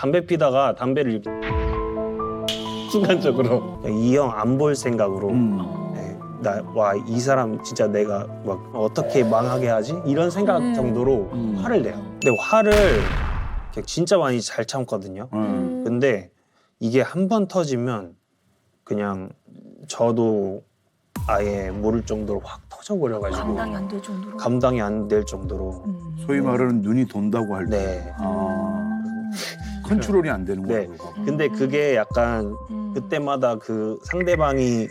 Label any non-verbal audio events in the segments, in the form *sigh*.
담배 피다가 담배를 순간적으로 이 형 안 볼 생각으로 음. 나와 이 사람 진짜 내가 막 어떻게 망하게 하지 이런 생각 음. 정도로 음. 화를 내요. 근데 화를 이렇게 진짜 많이 잘 참거든요. 음. 근데 이게 한 번 터지면 그냥 저도 아예 모를 정도로 확 터져버려가지고 감당이 안 될 정도로. 감당이 안 될 정도로 소위 말하는 눈이 돈다고 할 때. 네. 아. 컨트롤이 안 되는 네. 거야. 그거. 근데 그게 약간 음. 그때마다 그 상대방이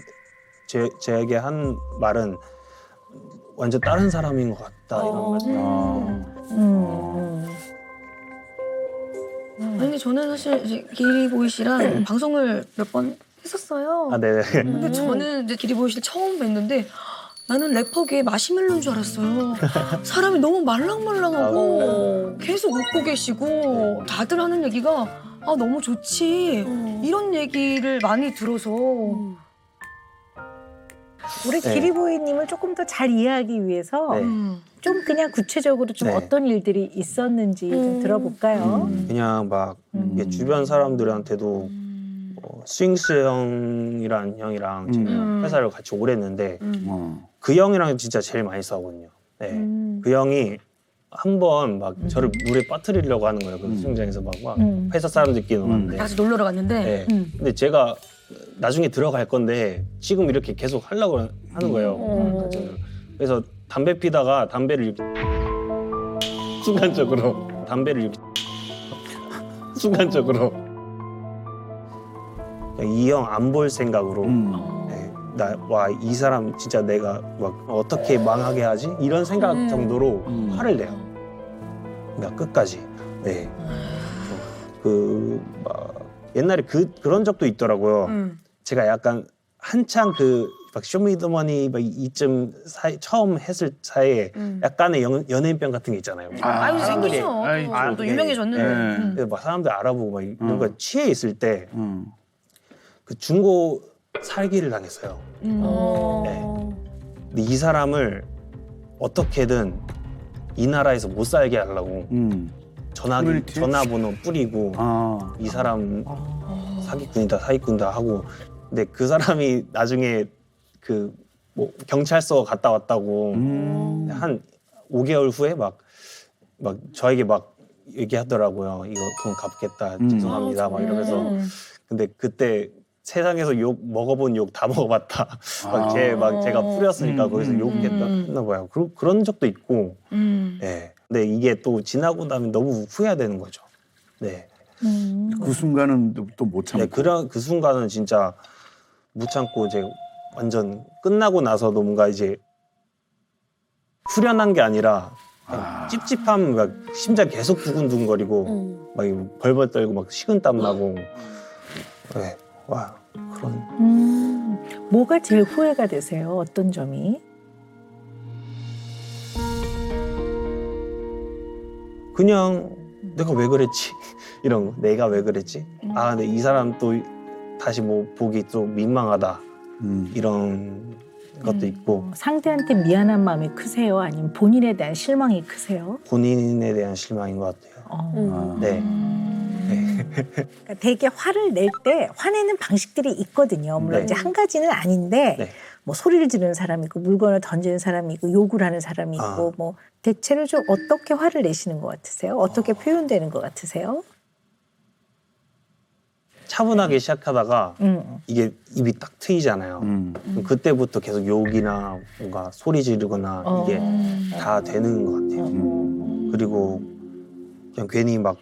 제, 제게 한 말은 완전 다른 사람인 것 같다 이런 어. 말. 아. 음. 아니, 근데 저는 사실 이제 기리보이 씨랑 *clears throat* 방송을 몇 번 했었어요. 아 네네. 근데 저는 이제 기리보이 씨를 처음 뵀는데 나는 래퍼계의 마시멜로인 줄 알았어요. 사람이 너무 말랑말랑하고 계속 웃고 계시고 다들 하는 얘기가 아 너무 좋지 이런 얘기를 많이 들어서 우리 네. 기리보이님을 조금 더 잘 이해하기 위해서 네. 음. 좀 그냥 구체적으로 좀 네. 어떤 일들이 있었는지 좀 음. 들어볼까요? 음. 그냥 막 음. 이게 주변 사람들한테도 뭐 스윙스 형이란 형이랑 제가 음. 회사를 같이 오래 했는데 음. 어. 그 형이랑 진짜 제일 많이 싸우거든요. 네. 음. 그 형이 한 번막 저를 물에 빠뜨리려고 하는 거예요. 그 음. 수영장에서 막, 막 음. 회사 사람들끼리 노는데. 같이 놀러 갔는데 네. 음. 근데 제가 나중에 들어갈 건데 지금 이렇게 계속 하려고 하는 거예요. 음. 그래서 담배 피다가 담배를 이렇게 *laughs* 순간적으로 담배를 이렇게 *laughs* 순간적으로 이 형 안 볼 생각으로 음. 나 와 이 사람 진짜 내가 막 어떻게 망하게 하지 이런 생각 음. 정도로 음. 화를 내요. 그러니까 끝까지. 네. 그 막 옛날에 그 그런 적도 있더라고요. 음. 제가 약간 한창 그막 쇼미더머니 막 이쯤 사이 처음 했을 사이에 음. 약간의 연, 연예인병 같은 게 있잖아요. 아, 아유 사람들이 생기죠. 아이, 또, 아, 또 네. 유명해졌는데. 네. 음. 그래서 막 사람들 알아보고 막 이런 음. 거 취해 있을 때 그 음. 중고 살기를 당했어요. 음. 어. 근데 이 사람을 어떻게든 이 나라에서 못 살게 하려고 음. 전화기 커뮤니티? 전화번호 뿌리고 아. 이 사람 어. 사기꾼이다 사기꾼이다 하고 근데 그 사람이 나중에 그 뭐 경찰서 갔다 왔다고 음. 한 5개월 후에 막 막 저에게 막 얘기하더라고요. 이거 돈 갚겠다 음. 죄송합니다 막 이러면서 음. 근데 그때 세상에서 욕 먹어본 욕 다 *laughs* 먹어봤다. 아. 막제 막 제가 뿌렸으니까 음, 거기서 음, 욕했나 봐요. 그런 그런 적도 있고. 음. 예. 근데 이게 또 지나고 나면 너무 후회되는 거죠. 네. 음. 그 순간은 또 못 참고. 네, 그런 그 순간은 진짜 못 참고 이제 완전 끝나고 나서도 뭔가 이제 후련한 게 아니라 아. 찝찝함, 막 심장 계속 두근두근거리고 음. 막 벌벌 떨고 막 식은땀 나고. 네. 와 그런 음. 뭐가 제일 후회가 되세요? 어떤 점이? 그냥 내가 왜 그랬지 *laughs* 이런 거 내가 왜 그랬지 아 근데 이 사람 또 다시 뭐 보기 좀 민망하다 음. 이런 것도 있고 어, 상대한테 미안한 마음이 크세요? 아니면 본인에 대한 실망이 크세요? 본인에 대한 실망인 것 같아요. 어. 아. 네. 그러니까 되게 화를 낼 때 화내는 방식들이 있거든요. 물론 네. 이제 한 가지는 아닌데 네. 뭐 소리를 지르는 사람이 있고 물건을 던지는 사람이 있고 욕을 하는 사람이 있고 아. 뭐 대체로 좀 어떻게 화를 내시는 것 같으세요? 어떻게 표현되는 것 같으세요? 차분하게 시작하다가 음. 이게 입이 딱 트이잖아요. 음. 그때부터 계속 욕이나 뭔가 소리 지르거나 어. 이게 다 되는 것 같아요. 음. 그리고 그냥 괜히 막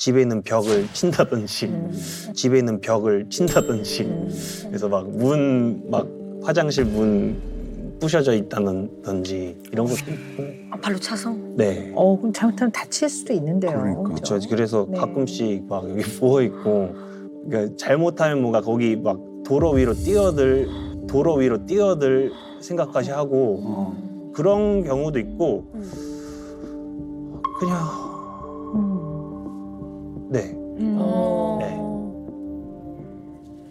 집에 있는 벽을 친다든지 음. 집에 있는 벽을 친다든지 그래서 막문막 화장실 문 부셔져 있다든지 이런 것도 있고 아, 발로 차서. 네 어, 그럼 잘못하면 다칠 수도 있는데요. 그러니까. 그죠? 그렇죠 그래서 네. 가끔씩 막 여기 *laughs* 부어 있고 그러니까 잘못하면 뭔가 거기 막 도로 위로 뛰어들 도로 위로 뛰어들 생각까지 하고 어. 그런 경우도 있고 그냥 음. 네 음. 어.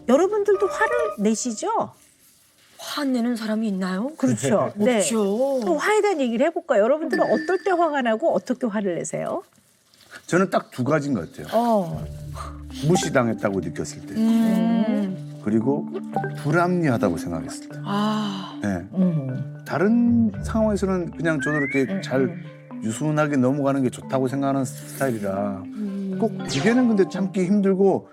여러분들도 화를 내시죠? 화내는 사람이 있나요? 그렇죠. 네. 없죠. 또 화에 대한 얘기를 해볼까요? 여러분들은 어떨 때 화가 나고 어떻게 화를 내세요? 저는 딱 두 가지인 것 같아요. 어. 무시당했다고 느꼈을 때 음. 그리고 불합리하다고 생각했을 때. 아. 네. 음. 다른 상황에서는 그냥 저도 이렇게 음, 잘 음. 유순하게 넘어가는 게 좋다고 생각하는 스타일이라 꼭 이게는 근데 참기 힘들고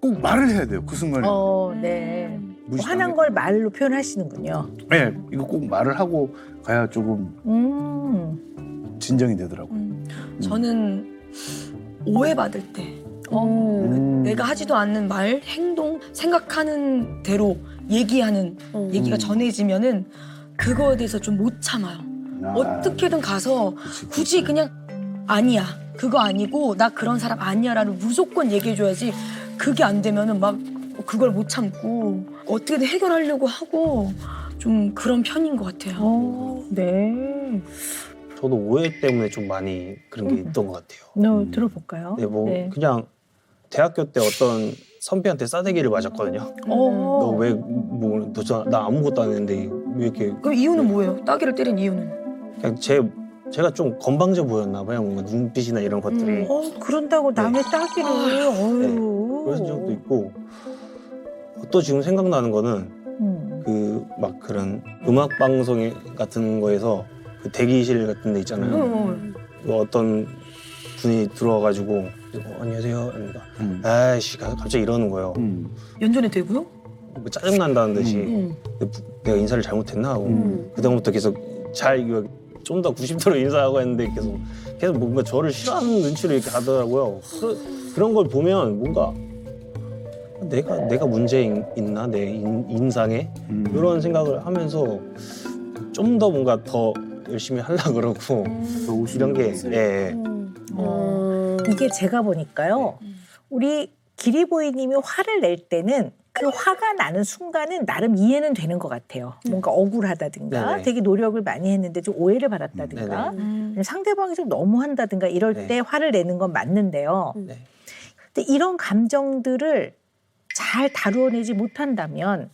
꼭 말을 해야 돼요 그 순간에. 어, 네. 뭐 무시당했- 화난 걸 말로 표현하시는군요. 네, 이거 꼭 말을 하고 가야 조금 음. 진정이 되더라고요. 음. 저는 오해받을 때 어. 음. 내가 하지도 않는 말, 행동, 생각하는 대로 얘기하는 얘기가 음. 전해지면은 그거에 대해서 좀 못 참아요. 아, 어떻게든 가서 그치, 그치. 굳이 그냥 아니야. 그거 아니고 나 그런 사람 아니야라는 무조건 얘기해줘야지 그게 안 되면은 막 그걸 못 참고 어떻게든 해결하려고 하고 좀 그런 편인 것 같아요. 어, 네. 저도 오해 때문에 좀 많이 그런 게 음. 있던 것 같아요. 너 음. 들어볼까요? 네, 뭐 네. 그냥 대학교 때 어떤 선배한테 싸대기를 맞았거든요. 어. 너왜뭐나 아무것도 안 했는데 왜 이렇게 그럼 이유는 뭐예요? 따기를 때린 이유는? 그냥 제 제가 좀 건방져 보였나 봐요. 뭔가 눈빛이나 이런 것들이. 음. 어, 그런다고 남의 따기를. 어유. 그런 적도 있고 또 지금 생각나는 거는 음. 그 막 그런 음악 방송 같은 거에서 그 대기실 같은 데 있잖아요. 응. 그 어떤 분이 들어와가지고 어, 안녕하세요. 그러니까 음. 아이씨 가- 갑자기 이러는 거예요. 음. 연전이 되고요? 뭐 짜증 난다는 듯이 응. 내가 인사를 잘못했나 하고 음. 그다음부터 계속 잘 이거 좀 더 90도로 인사하고 했는데 계속 계속 뭔가 저를 싫어하는 눈치로 이렇게 하더라고요. 그, 그런 걸 보면 뭔가 내가 내가 문제 있- 있나 내 인, 인상에 음. 이런 생각을 하면서 좀 더 뭔가 더 열심히 하려 그러고 이런 게. 예, 예. 어, 이게 제가 보니까요. 음. 우리 기리보이님이 화를 낼 때는 그 화가 나는 순간은 나름 이해는 되는 것 같아요. 뭔가 억울하다든가 네네. 되게 노력을 많이 했는데 좀 오해를 받았다든가 네네. 음. 아니면 상대방이 좀 너무한다든가 이럴 네. 때 화를 내는 건 맞는데요. 네. 근데 이런 감정들을 잘 다루어내지 못한다면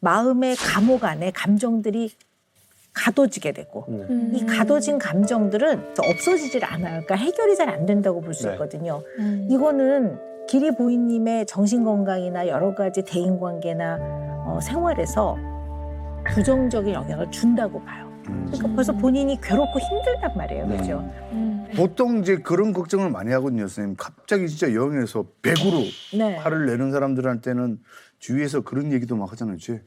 마음의 감옥 안에 감정들이 가둬지게 되고 네. 음. 이 가둬진 감정들은 또 없어지질 않아요. 그러니까 해결이 잘 안 된다고 볼 수 네. 있거든요. 음. 이거는 기리 보이님의 정신 건강이나 여러 가지 대인 관계나 어, 생활에서 부정적인 영향을 준다고 봐요. 음. 그러니까 벌써 본인이 괴롭고 힘들단 말이에요, 네. 그죠? 음. 보통 이제 그런 걱정을 많이 하거든요, 선생님. 갑자기 진짜 여행에서 백으로 네. 화를 내는 사람들한테는 주위에서 그런 얘기도 막 하잖아요. 쟤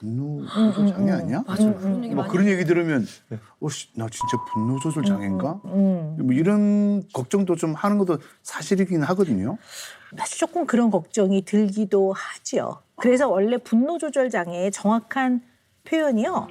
분노 음, 조절 음, 장애 음. 아니야? 맞아. 음, 그런 얘기 막 많이 그런 얘기 들으면 어, 씨, 나 진짜 분노 조절 장애인가? 음. 뭐 이런 걱정도 좀 하는 것도 사실이긴 하거든요. 사실 조금 그런 걱정이 들기도 하지요. 그래서 원래 분노 조절 장애의 정확한 표현이요.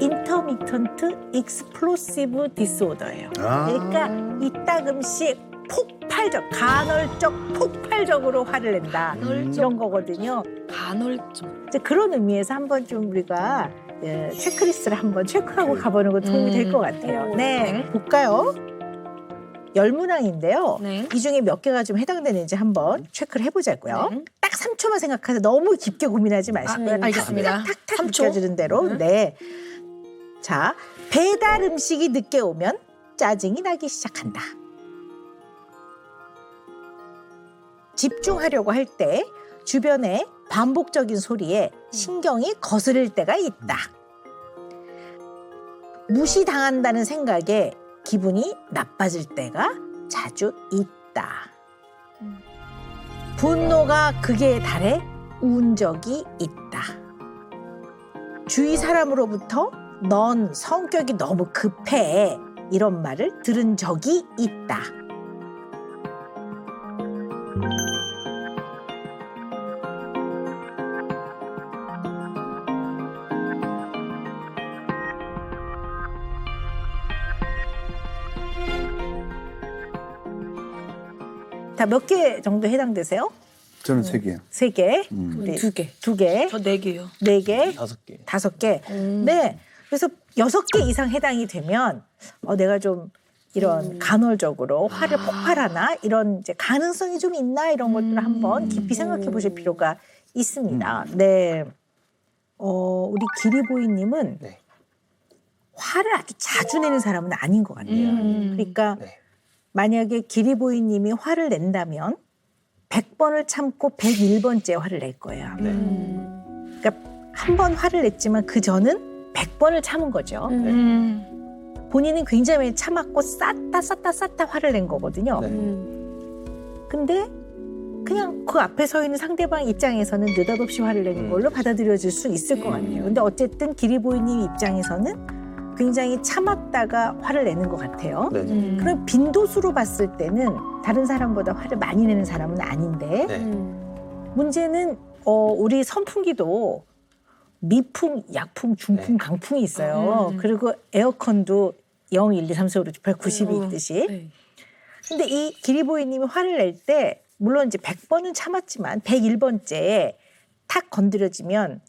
인터미턴트 익스플로시브 디스오더예요. 아. 그러니까 이따금씩 폭발적, 간헐적 폭발적으로 화를 낸다. 간헐적. 이런 거거든요. 간헐적. 이제 그런 의미에서 한번 좀 우리가 예, 체크리스트를 한번 체크하고 가보는 거 도움이 될 것 같아요. 네, 볼까요? 열 문항인데요. 네. 이 중에 몇 개가 좀 해당되는지 한번 체크를 해보자고요. 네. 딱 3초만 생각하세요. 너무 깊게 고민하지 마시고요. 아, 네, 알겠습니다. 탁탁? 느껴지는 대로. 네. 네. 자, 배달 음식이 늦게 오면 짜증이 나기 시작한다. 집중하려고 할 때 주변의 반복적인 소리에 신경이 거스를 때가 있다. 무시당한다는 생각에 기분이 나빠질 때가 자주 있다. 음. 분노가 극에 달해 운 적이 있다. 주위 사람으로부터 넌 성격이 너무 급해 이런 말을 들은 적이 있다. 다 몇 개 정도 해당되세요? 저는 세 개요. 세 개, 음. 우리 두 개. 두 개, 저 네 개요. 네 개, 다섯 개. 다섯 개. 음. 네. 그래서 여섯 개 이상 해당이 되면 어, 내가 좀 이런 음. 간헐적으로 화를 아. 폭발하나 이런 이제 가능성이 좀 있나 이런 것들을 음. 한번 깊이 생각해 보실 필요가 있습니다. 네. 어, 우리 기리보이님은 네. 화를 아주 자주 내는 사람은 아닌 것 같아요. 음. 그러니까 네. 만약에 기리보이님이 화를 낸다면 100번을 참고 101번째 화를 낼 거예요. 네. 음. 한번 화를 냈지만 그 전은 100번을 참은 거죠. 음. 본인은 굉장히 참았고 쌌다 쌌다 쌌다 화를 낸 거거든요. 네. 음. 근데 그냥 그 앞에 서 있는 상대방 입장에서는 느닷없이 화를 내는 음. 걸로 받아들여질 수 있을 것 음. 같아요. 근데 어쨌든 기리보이님 입장에서는 굉장히 참았다가 화를 내는 것 같아요. 네. 음. 그럼 빈도수로 봤을 때는 다른 사람보다 화를 많이 내는 사람은 아닌데 네. 음. 문제는 어, 우리 선풍기도 미풍, 약풍, 중풍, 네. 강풍이 있어요. 음. 그리고 에어컨도 0, 1, 2, 3, 4, 5, 6, 7, 8, 90이 어. 있듯이. 네. 근데 이 기리보이님이 화를 낼 때 물론 이제 100번은 참았지만 101번째에 탁 건드려지면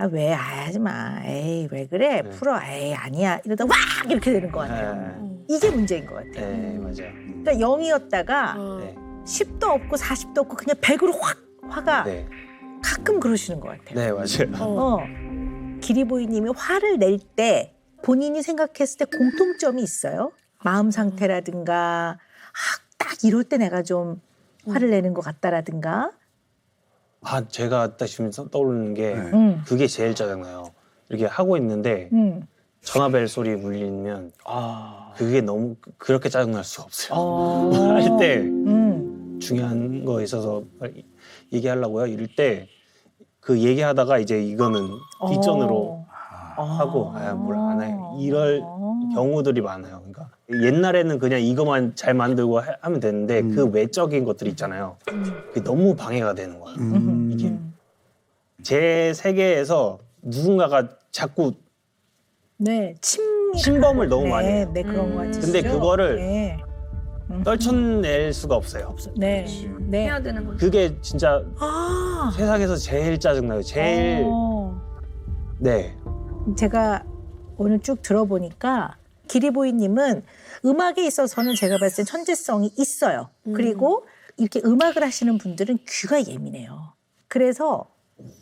아왜 하지 마. 에이 왜 그래? 네. 풀어. 에이 아니야. 이러다 와 이렇게 되는 것 같아요. 네. 이게 문제인 것 같아요. 네, 맞아요. 그러니까 0이었다가 어. 네. 10도 없고 40도 없고 그냥 100으로 확 화가 네. 가끔 그러시는 것 같아요. 네, 맞아요. 어. 어. 기리보이님이 화를 낼 때 본인이 생각했을 때 공통점이 있어요. 마음 상태라든가 아, 딱 이럴 때 내가 좀 화를 내는 것 같다라든가. 아, 제가 딱 지금 떠오르는 게 네. 음, 그게 제일 짜증나요. 이렇게 하고 있는데 음. 전화벨 소리 울리면 아. 그게 너무 그- 그렇게 짜증날 수가 없어요. 어. *laughs* 할때 음. 중요한 거 있어서 빨리 얘기하려고요. 이럴 때 그 얘기하다가 이제 이거는 뒷전으로 어. 하고 아, 뭘안 해. 어. 이럴 경우들이 많아요. 그러니까 옛날에는 그냥 이것만 잘 만들고 하- 하면 되는데 음. 그 외적인 것들이 있잖아요. 그게 너무 방해가 되는 거예요. 음. 이게 음. 제 세계에서 누군가가 자꾸 네, 침 침범을 너무 네, 많이 해요. 네, 그런 거 음. 같으시죠? 근데 그거를 네. 음. 떨쳐낼 수가 없어요. 네. 그렇지. 네. 해야 되는 거죠. 그게 진짜 아. 세상에서 제일 짜증나요. 제일 어. 네. 제가 오늘 쭉 들어보니까 기리보이님은 음악에 있어서는 제가 봤을 때 천재성이 있어요. 음. 그리고 이렇게 음악을 하시는 분들은 귀가 예민해요. 그래서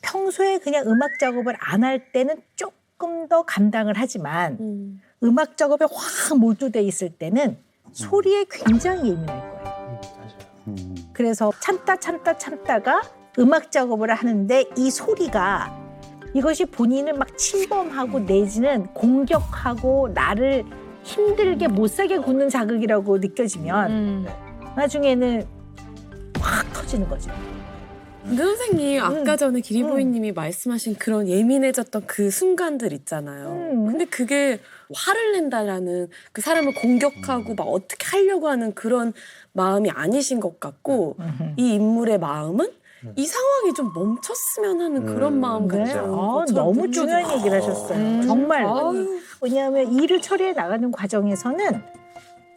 평소에 그냥 음악 작업을 안 할 때는 조금 더 감당을 하지만 음. 음악 작업에 확 몰두돼 있을 때는 소리에 굉장히 예민할 거예요. 음. 그래서 참다 참다 참다가 음악 작업을 하는데 이 소리가 이것이 본인을 막 침범하고 내지는 공격하고 나를 힘들게 못 살게 굳는 자극이라고 느껴지면 음. 나중에는 확 터지는 거죠. 근데 선생님 아까 음. 전에 기리보이님이 말씀하신 그런 예민해졌던 그 순간들 있잖아요. 음. 근데 그게 화를 낸다라는 그 사람을 공격하고 막 어떻게 하려고 하는 그런 마음이 아니신 것 같고 이 인물의 마음은 음. 이 상황이 좀 멈췄으면 하는 그런 음. 마음 네. 같아요. 아, 저는 너무 중요한 나- 얘기를 하셨어요. 음. 정말. 아유. 왜냐하면 일을 처리해 나가는 과정에서는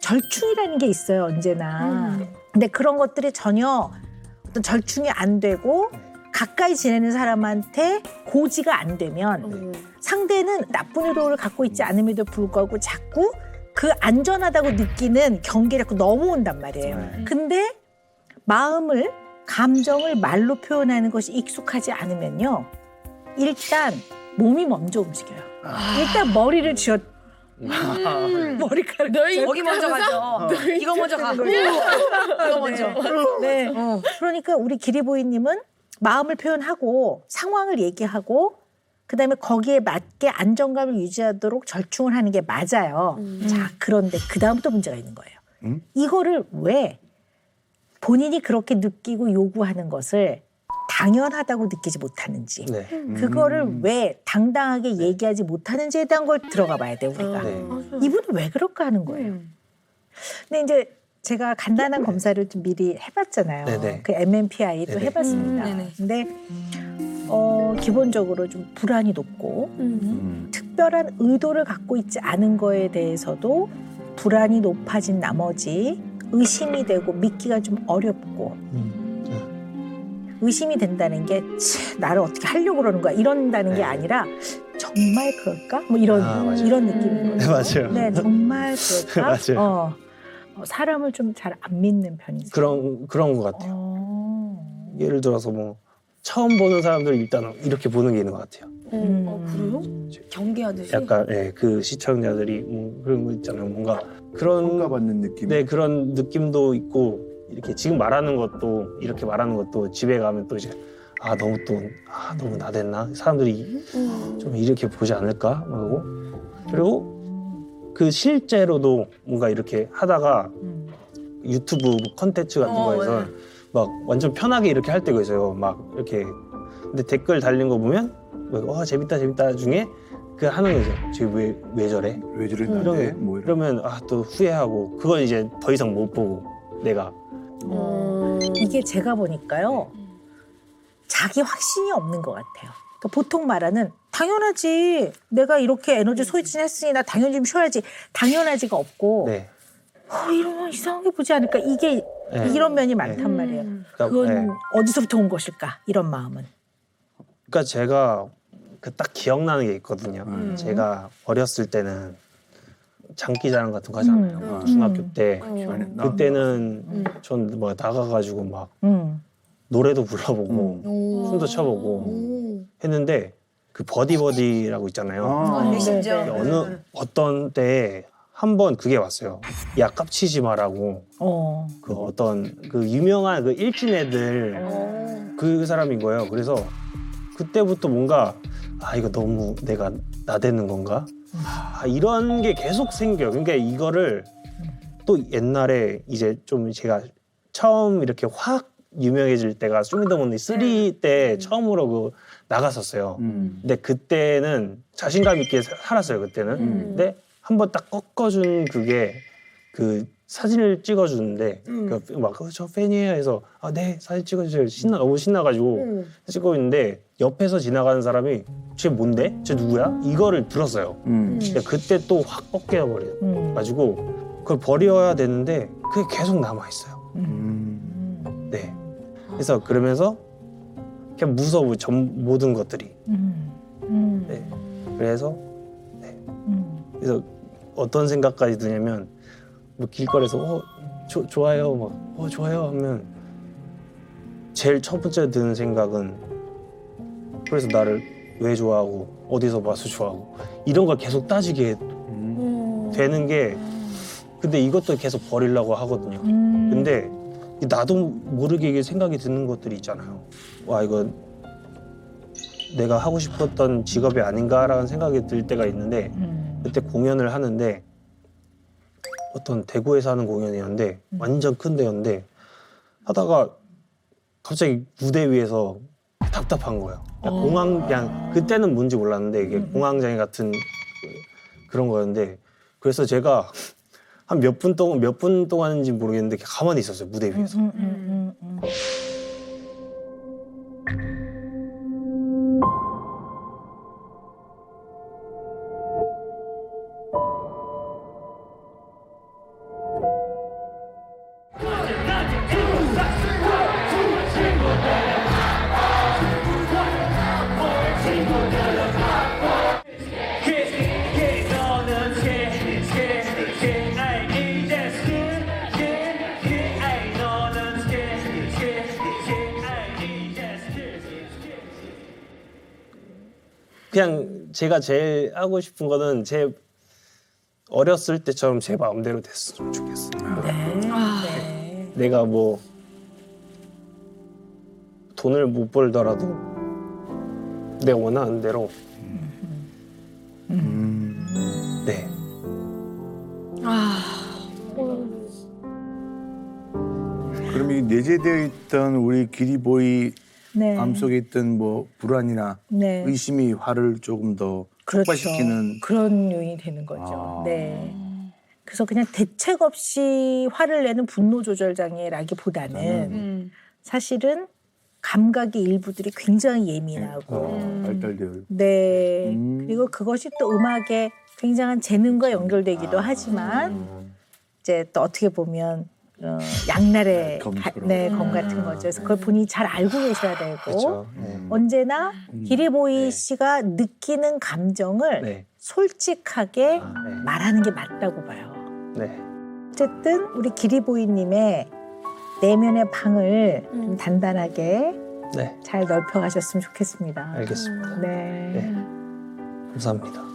절충이라는 게 있어요, 언제나. 음. 근데 그런 것들이 전혀 어떤 절충이 안 되고 가까이 지내는 사람한테 고지가 안 되면 음. 상대는 나쁜 의도를 갖고 있지 않음에도 불구하고 자꾸 그 안전하다고 느끼는 경계를 자꾸 넘어온단 말이에요. 네. 근데 마음을 감정을 말로 표현하는 것이 익숙하지 않으면요. 일단 몸이 먼저 움직여요. 일단 머리를 쥐어 음. 머리카락 너희 여기 먼저 가죠. 이거 먼저 가. 이거 먼저. 네. 어. 그러니까 우리 기리보이님은 마음을 표현하고 상황을 얘기하고 그다음에 거기에 맞게 안정감을 유지하도록 절충을 하는 게 맞아요. 음. 자, 그런데 그 다음부터 문제가 있는 거예요. 음? 이거를 왜 본인이 그렇게 느끼고 요구하는 것을 당연하다고 느끼지 못하는지 네. 그거를 음. 왜 당당하게 얘기하지 못하는지에 대한 걸 들어가 봐야 돼 우리가 네. 이분은 왜 그럴까 하는 거예요. 음. 근데 이제 제가 간단한 검사를 좀 미리 해봤잖아요. 네네. 그 MMPI도 네네. 해봤습니다. 음, 네네. 근데 어, 기본적으로 좀 불안이 높고 음. 음. 특별한 의도를 갖고 있지 않은 거에 대해서도 불안이 높아진 나머지 의심이 되고 믿기가 좀 어렵고 음. 의심이 된다는 게 치, 나를 어떻게 하려고 그러는 거야 이런다는 게 네. 아니라 정말 그럴까 뭐 이런 아. 이런 느낌인 네, 거죠. 맞아요. 네, 정말 그럴까? *laughs* 맞아요. 어, 어, 사람을 좀 잘 안 믿는 편이죠. 그런 그런 것 같아요. 어. 예를 들어서 뭐 처음 보는 사람들 일단 이렇게 보는 게 있는 것 같아요. 음. 어, 그래요? 경계하듯이. 약간 예, 그 시청자들이 뭐 그런 거 있잖아요. 뭔가 그런 평가받는 느낌. 네 그런 느낌도 있고 이렇게 지금 말하는 것도 이렇게 말하는 것도 집에 가면 또 이제 아 너무 또 아 너무 나댔나 사람들이 음. 좀 이렇게 보지 않을까 하고 그리고 그 실제로도 뭔가 이렇게 하다가 음. 유튜브 컨텐츠 같은 어, 거에서 네. 막 완전 편하게 이렇게 할 때가 있어요. 막 이렇게 근데 댓글 달린 거 보면 와 재밌다 재밌다 중에 그 하는 거죠. 지금 왜, 왜 저래? 왜 저랬는데? 이러면, 뭐 이런. 그러면 아 또 후회하고 그건 이제 더 이상 못 보고 내가 음. 이게 제가 보니까요. 자기 확신이 없는 것 같아요. 그러니까 보통 말하는 당연하지. 내가 이렇게 에너지 소진했으니 나 당연히 좀 쉬어야지. 당연하지가 없고 네. 어, 이러면 이상하게 보지 않을까. 이게 네. 이런 면이 많단 말이에요. 그러니까, 그건 네. 어디서부터 온 것일까? 이런 마음은. 그러니까 제가 그 딱 기억나는 게 있거든요. 음. 제가 어렸을 때는 장기자랑 같은 거 하잖아요. 음. 중학교 음. 때 나. 그때는 음. 전뭐 나가가지고 막 음. 노래도 불러보고 오. 춤도 춰보고 오. 했는데 그 버디버디라고 있잖아요. 아, 아, 메신저. 네, 네. 어느 어떤 때에 한 번 그게 왔어요. 야 깝치지 마라고 어. 그 어떤 그 유명한 그 일진 애들 어. 그 사람인 거예요. 그래서 그때부터 뭔가 아 이거 너무 내가 나대는 건가? 아 이런 게 계속 생겨요. 그러니까 이거를 또 옛날에 이제 좀 제가 처음 이렇게 확 유명해질 때가 쇼미더머니 3 때 처음으로 그 나갔었어요. 음. 근데 그때는 자신감 있게 사- 살았어요. 그때는. 음. 근데 한 번 딱 꺾어준 그게 그 사진을 찍어주는데 음. 그막저 팬이에요 해서 아 네 사진 찍어주세요 신나 너무 신나가지고 음. 찍고 있는데 옆에서 지나가는 사람이 쟤 뭔데 쟤 누구야 이거를 들었어요. 음. 근데 그때 또 확 꺾여 버려 음. 가지고 그걸 버려야 되는데 그게 계속 남아 있어요. 음. 네. 그래서 그러면서 그냥 무서워 전 모든 것들이. 음. 음. 네. 그래서 음. 그래서 어떤 생각까지 드냐면 뭐 길거리에서 어 조- 좋아요 막어 좋아요 하면 제일 첫 번째 드는 생각은 그래서 나를 왜 좋아하고 어디서 봐서 좋아하고 이런 걸 계속 따지게 음. 음. 되는 게 근데 이것도 계속 버리려고 하거든요. 음. 근데 나도 모르게 이게 생각이 드는 것들이 있잖아요. 와 이거 내가 하고 싶었던 직업이 아닌가라는 생각이 들 때가 있는데 음. 그때 공연을 하는데 어떤 대구에서 하는 공연이었는데 음. 완전 큰 데였는데 하다가 갑자기 무대 위에서 답답한 거예요. 그냥 어. 공황 그냥 그때는 뭔지 몰랐는데 이게 음. 공황장애 같은 그- 그런 거였는데 그래서 제가 한 몇 분 동안 몇 분 동안인지 모르겠는데 가만히 있었어요 무대 위에서. 음, 음, 음, 음. 그냥 제가 제일 하고 싶은 거는 제 어렸을 때처럼 제 마음대로 됐으면 좋겠어요. 네. 아, 네. 내가 뭐 돈을 못 벌더라도 내가 원하는 대로 음. 네 아, 그럼 이 내재되어 있던 우리 기리보이 네. 마음속에 있던 뭐 불안이나 네. 의심이 화를 조금 더 그렇죠. 폭발시키는 그런 요인이 되는 거죠. 아. 네. 그래서 그냥 대책 없이 화를 내는 분노 조절 장애라기보다는 음. 사실은 감각의 일부들이 굉장히 예민하고 어, 발달되어 있고. 네. 음. 그리고 그것이 또 음악의 굉장한 재능과 연결되기도 아. 하지만 음, 이제 또 어떻게 보면 어, 양날의 검처럼. 가- 네, 검 음. 같은 거죠. 그래서 그걸 본인이 잘 알고 계셔야 되고 그렇죠. 네. 언제나 음. 기리보이 네. 씨가 느끼는 감정을 네. 솔직하게 아, 네. 말하는 게 맞다고 봐요. 네. 어쨌든 우리 기리보이님의 내면의 방을 좀 음. 단단하게 네. 잘 넓혀가셨으면 좋겠습니다. 알겠습니다. 네. 네. 감사합니다.